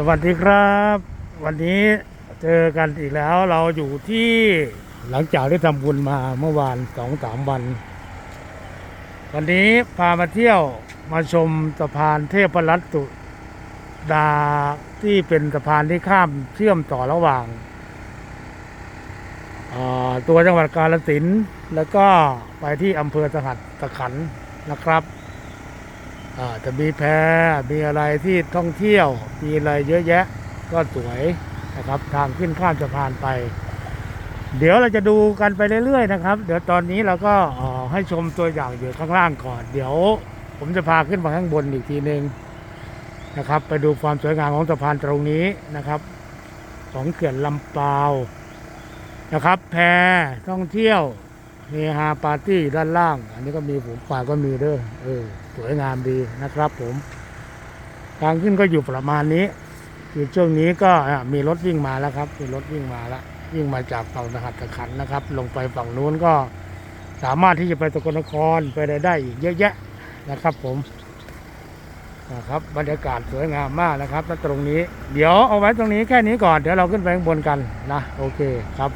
สวัสดีครับ วันนี้เจอกันอีกแล้วเราอยู่ที่หลังจากที่ทำบุญมาเมื่อวานสองสามวัน วันนี้พามาเที่ยวมาชมสะพานเทพรัตตุดาที่เป็นสะพานที่ข้ามเชื่อมต่อระหว่างาตัวจังหวัดกาฬสินธุ์แล้วก็ไปที่อำเภอสหัสตะขันนะครับ จะมีแพมีอะไรที่ท่องเที่ยว มีอะไรเยอะแยะ ก็สวยนะครับทางขึ้นข้ามสะพานไป เดี๋ยวเราจะดูกันไปเรื่อยๆนะครับ เดี๋ยวตอนนี้เราก็ให้ชมตัวอย่างอยู่ข้างล่างก่อน เดี๋ยวผมจะพาขึ้นมาข้างบนอีกทีหนึ่งนะครับ ไปดูความสวยงามของสะพานตรงนี้นะครับ ของเขื่อนลำปาวนะครับ แพท่องเที่ยว เฮฮาปาร์ตี้ด้านล่าง อันนี้ก็มีฝูงป่าก็มีเด้อเออสวยงามดีนะครับผม ทางขึ้นก็อยู่ประมาณนี้ คือช่วงนี้ก็มีรถวิ่งมาแล้วครับ มีรถวิ่งมาแล้ววิ่งมาจากฝั่งนหัตถขันนะครับ ลงไปฝั่งนู้นก็สามารถที่จะไปสกลนครไปได้ได้อีกเยอะแยะนะครับ ผมนะครับบรรยากาศสวยงามมากนะครับณตรงนี้ เดี๋ยวเอาไว้ตรงนี้แค่นี้ก่อน เดี๋ยวเราขึ้นไปข้างบนกันนะ โอเคครับ